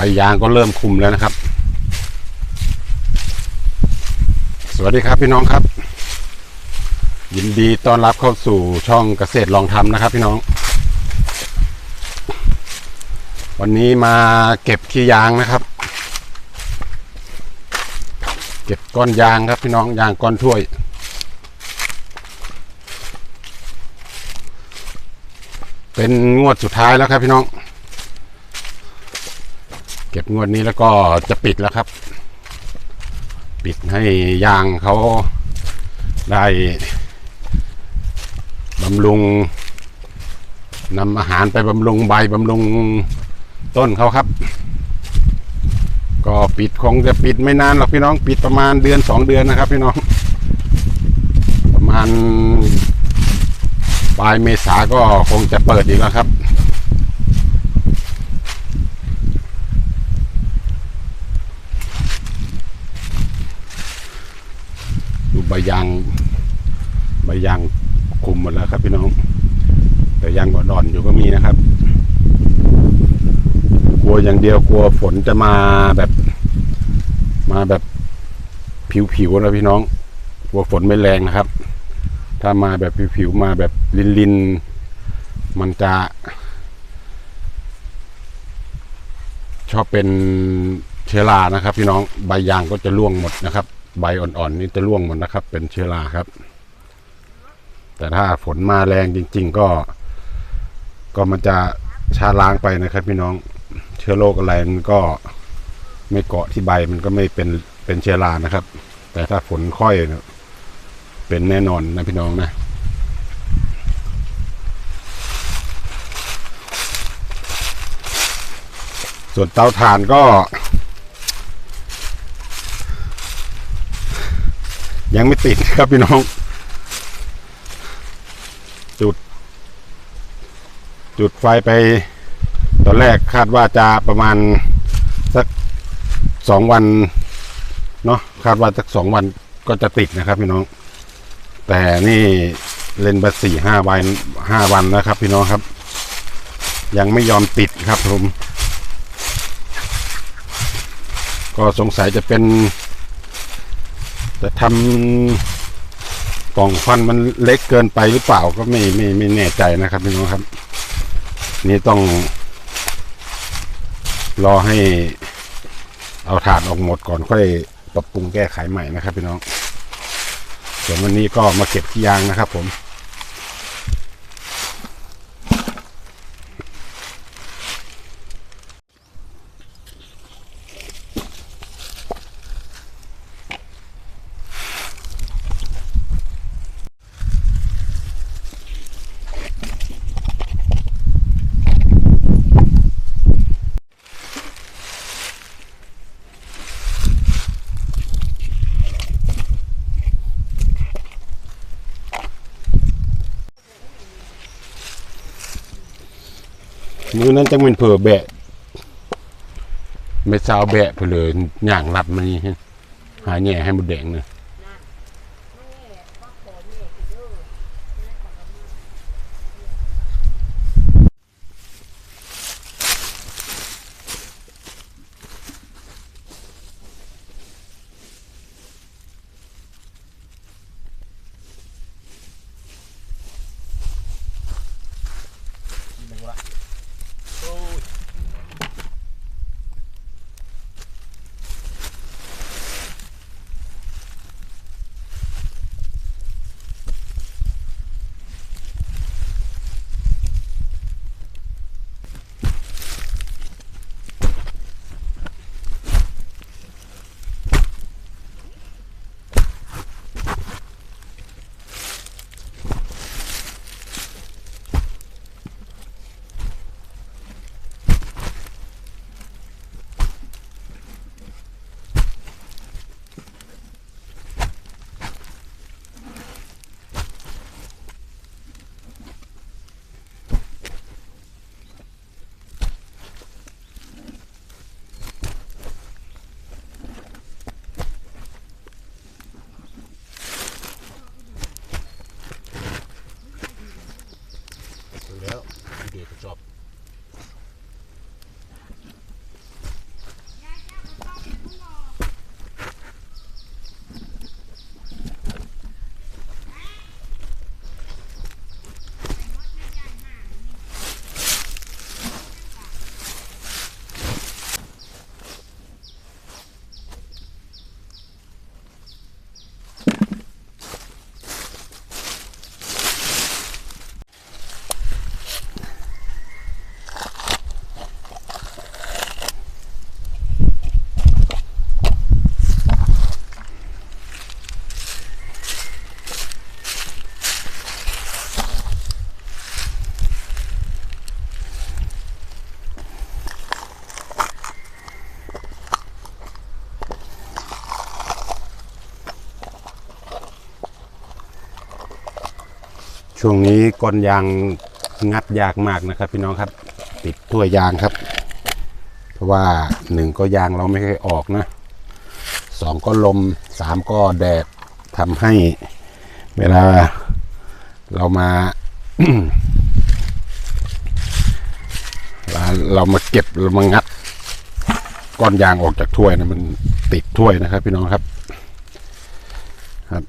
ใบยางก็เริ่มคุมแล้วนะครับ สวัสดีครับพี่น้องครับ ยินดีต้อนรับเข้าสู่ช่องเกษตรลองทำนะครับ พี่น้อง วันนี้มาเก็บขี้ยางนะครับ เก็บก้อนยางครับพี่น้องยางก้อนถ้วยเป็นงวดสุดท้ายแล้วครับพี่น้อง เก็บงวดนี้แล้วก็จะปิดแล้วครับ ปิดให้ยางเขาได้บำรุงนำอาหารไปบำรุงใบบำรุงต้นเขาครับ ก็ปิดคงจะปิดไม่นานหรอกพี่น้อง ปิดประมาณเดือนสองเดือนนะครับ พี่น้อง ประมาณปลายเมษาก็คงจะเปิดอีกแล้วครับ ดูใบ ยางใบยางคุมหมดแล้วครับพี่น้อง แต่ยางก็ดอนอยู่ก็มีนะครับ กลัวอย่างเดียวกลัวฝนจะมาแบบมาแบบผิวๆนะพี่น้องกลัวฝนไม่แรงนะครับ ถ้ามาแบบผิวๆมาแบบลินๆมันจะชอบเป็นเชื้อรานะครับ พี่น้องใบยางก็จะร่วงหมดนะครับ ใบอ่อนๆนี่จะร่วงหมดนะครับ เป็นเชื้อราครับ แต่ถ้าฝนมาแรงจริง ๆ ก็ ก็มันจะชาล้างไปนะครับ พี่น้องเชื้อโรคอะไรมันก็ไม่เกาะที่ใบมันก็ไม่เป็นเป็นเชื้อรานะครับ แต่ถ้าฝนค่อยเนี่ยเป็นแน่นอนนะพี่น้องนะส่วนเตาถ่านก็ ยังไม่ติดครับพี่น้อง จุด จุดไฟไป ตอนแรกคาดว่าจะประมาณสักสองวันเนาะคาดว่าสักสองวันก็จะติดนะครับพี่น้อง แต่นี่เล่นมาสี่ห้าวันห้าวันแล้วครับ พี่น้องครับ ยังไม่ยอมติดครับผม ก็สงสัยจะเป็น จะทำปล่องควันมันเล็กเกินไปหรือเปล่าก็ไม่ไม่ไม่แน่ใจนะครับพี่น้องครับ นี่ต้อง รอให้เอาถาดออกหมดก่อนค่อยปรับปรุงแก้ไขใหม่นะครับพี่น้องส่วนวันนี้ก็มาเก็บขี้ยางนะครับผม มือนั้นจังเป็นเผื่อแบะไม่ซาวแบะไปเลยอย่างรัดมันนี่หาแง่ให้หมดแดงเลย ช่วงนี้ก้นยางงัดยากมากนะครับ พี่น้องครับ ติดถ้วยยางครับ เพราะว่าหนึ่งก็ยางเราไม่ค่อยออกนะสองก็ลมสามก็แดดทำให้เวลาเรามาเวลาเรามาเก็บเรามางัดก้อนยางออกจากถ้วยนะมันติดถ้วยนะครับ พี่น้องครับ ครับ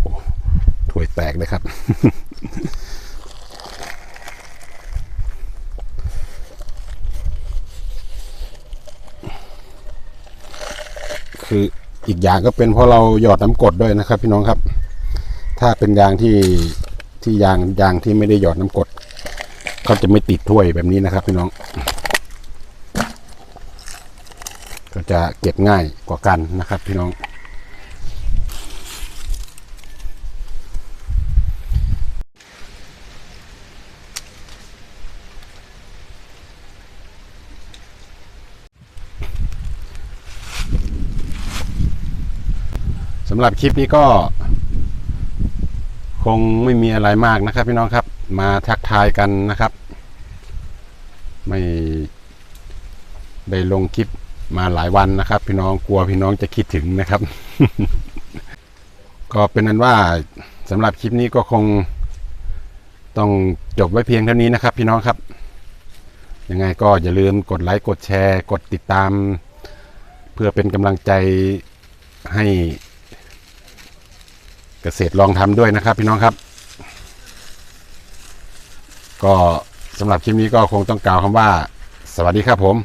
โอ้ ถ้วยแตกเลยครับ คืออีกอย่างก็เป็นเพราะเราหยอดน้ำกรดด้วยนะครับ พี่น้องครับ ถ้าเป็นยางที่ที่ยางยางที่ไม่ได้หยอดน้ำกรดเขาจะไม่ติดถ้วยแบบนี้นะครับ พี่น้อง ก็จะเก็บง่ายกว่ากันนะครับ พี่น้องำหรับคลิปนี้ก็ คงไม่มีอะไรมากนะครับ พี่น้องครับ มาทักทายกันนะครับ ไม่ได้ลงคลิปมาหลายวันนะครับ พี่น้องกลัวพี่น้องจะคิดถึงนะครับ ก็เป็นนั้นว่าสำหรับคลิปนี้ก็คงต้องจบไว้เพียงเท่านี้นะครับ พี่น้องครับ ยังไงก็อย่าลืมกดไลค์กดแชร์ กดติดตาม เพื่อเป็นกำลังใจให้ เกษตรลองทำด้วยนะครับ พี่น้องครับ ก็สำหรับคลิปนี้ก็คงต้องกล่าวคำว่า สวัสดีครับผม